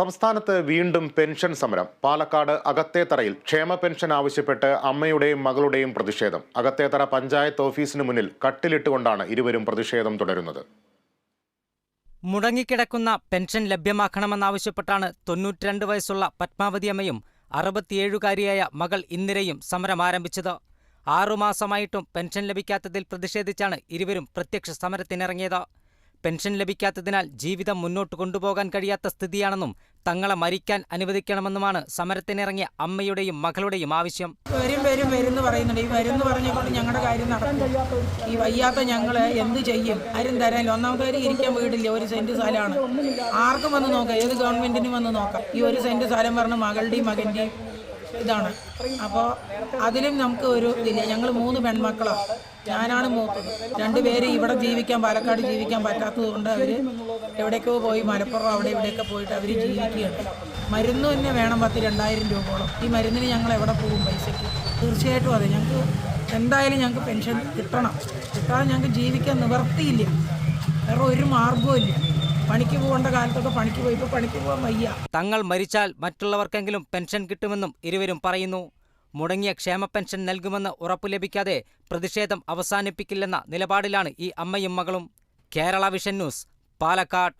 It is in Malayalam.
സംസ്ഥാനത്ത് വീണ്ടും പെൻഷൻ സമരം. പാലക്കാട് അകത്തേത്തറയിൽ ക്ഷേമ പെൻഷൻ ആവശ്യപ്പെട്ട് അമ്മയുടെയും മകളുടെയും പ്രതിഷേധം. അകത്തേത്തറ പഞ്ചായത്ത് ഓഫീസിന് മുന്നിൽ കട്ടിലിട്ടുകൊണ്ടാണ് ഇരുവരും പ്രതിഷേധം തുടരുന്നത്. മുടങ്ങിക്കിടക്കുന്ന പെൻഷൻ ലഭ്യമാക്കണമെന്നാവശ്യപ്പെട്ടാണ് തൊണ്ണൂറ്റിരണ്ട് വയസ്സുള്ള പത്മാവതി അമ്മയും അറുപത്തിയേഴുകാരിയായ മകൾ ഇന്ദിരയും സമരം ആരംഭിച്ചത്. ആറുമാസമായിട്ടും പെൻഷൻ ലഭിക്കാത്തതിൽ പ്രതിഷേധിച്ചാണ് ഇരുവരും പ്രത്യക്ഷ സമരത്തിനിറങ്ങിയത്. പെൻഷൻ ലഭിക്കാത്തതിനാൽ ജീവിതം മുന്നോട്ട് കൊണ്ടുപോകാൻ കഴിയാത്ത സ്ഥിതിയാണെന്നും തങ്ങളെ മരിക്കാൻ അനുവദിക്കണമെന്നുമാണ് സമരത്തിനിറങ്ങിയ അമ്മയുടെയും മകളുടെയും ആവശ്യം. വരും വരും വരും പറയുന്നുണ്ട്. ഈ വരും പറഞ്ഞുകൊണ്ട് ഞങ്ങളുടെ കാര്യം നടക്കും. ഈ വയ്യാത്ത ഞങ്ങൾ എന്ത് ചെയ്യും? ആരും തരാനില്ല. ഒന്നാമത്തെ ഇരിക്കാൻ വീടില്ല. ഒരു സെന്റ് സ്ഥലമാണ്. ആർക്കും വന്ന് നോക്കാം. ഏത് ഗവൺമെന്റിനും വന്ന് നോക്കാം. ഈ ഒരു സെന്റ് സ്ഥലം പറഞ്ഞ മകളുടെയും മകന്റെയും ഇതാണ്. അപ്പോൾ അതിലും നമുക്ക് ഒരു ഇതില്ല. ഞങ്ങൾ മൂന്ന് പെൺമക്കളാണ് ഞാനാണ് മൂത്തത്. രണ്ടുപേര് ഇവിടെ ജീവിക്കാൻ പാലക്കാട് ജീവിക്കാൻ പറ്റാത്തത് കൊണ്ട് അവർ എവിടേക്കോ പോയി മലപ്പുറം അവിടെ ഇവിടെയൊക്കെ പോയിട്ട് അവർ ജീവിക്കുകയാണ്. മരുന്ന് തന്നെ വേണം പത്ത് രണ്ടായിരം രൂപയോളം. ഈ മരുന്നിന് ഞങ്ങൾ എവിടെ പോകും പൈസയ്ക്ക്? തീർച്ചയായിട്ടും അതെ. ഞങ്ങൾക്ക് എന്തായാലും ഞങ്ങൾക്ക് പെൻഷൻ കിട്ടണം. കിട്ടാതെ ഞങ്ങൾക്ക് ജീവിക്കാൻ നിവർത്തിയില്ല വേറെ ഒരു മാർഗവും ഇല്ല. പണിക്ക് പോകേണ്ട കാലത്തൊക്കെ പണിക്ക് പോയി. ഇപ്പോൾ പണിക്ക് പോകാൻ വയ്യ. തങ്ങൾ മരിച്ചാൽ മറ്റുള്ളവർക്കെങ്കിലും പെൻഷൻ കിട്ടുമെന്നും ഇരുവരും പറയുന്നു. മുടങ്ങിയ ക്ഷേമ പെൻഷൻ നൽകുമെന്ന് ഉറപ്പു ലഭിക്കാതെ പ്രതിഷേധം അവസാനിപ്പിക്കില്ലെന്ന നിലപാടിലാണ് ഈ അമ്മയും മകളും. Kerala vision news Palakkad.